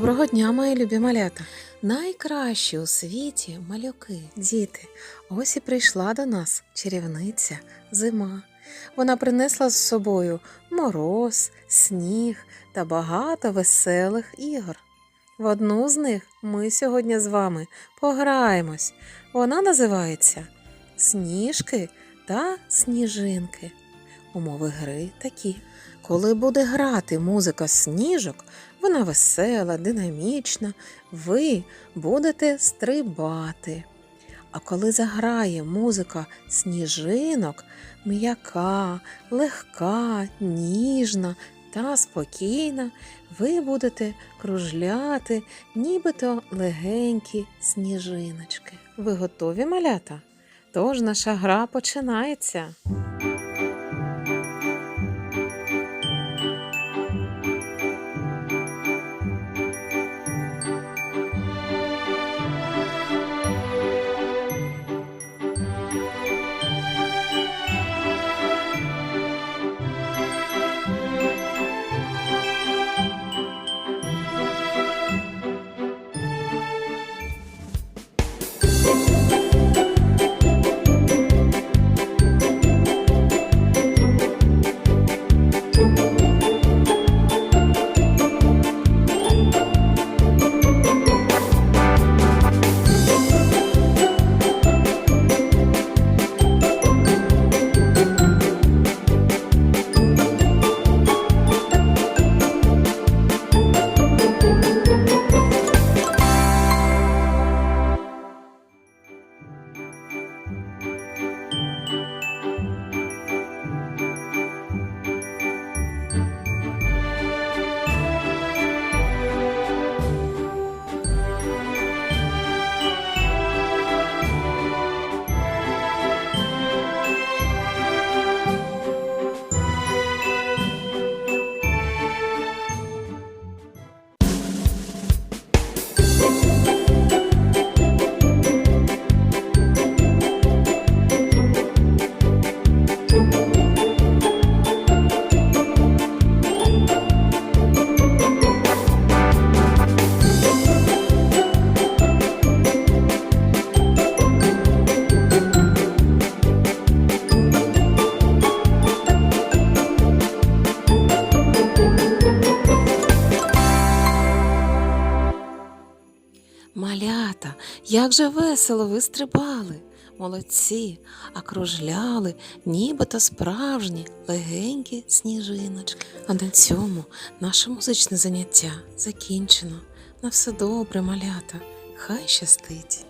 Доброго дня, мої любі малята. Найкращі у світі малюки, діти. Ось і прийшла до нас чарівниця зима. Вона принесла з собою мороз, сніг та багато веселих ігор. В одну з них ми сьогодні з вами пограємось. Вона називається Сніжки та сніжинки. Умови гри такі. Коли буде грати музика сніжок, вона весела, динамічна, ви будете стрибати. А коли заграє музика сніжинок, м'яка, легка, ніжна та спокійна, ви будете кружляти, нібито легенькі сніжиночки. Ви готові малята? Тож наша гра починається. Малята, як же весело ви стрибали, молодці, а кружляли, нібито справжні легенькі сніжиночки. А на цьому наше музичне заняття закінчено. На все добре, малята, хай щастить.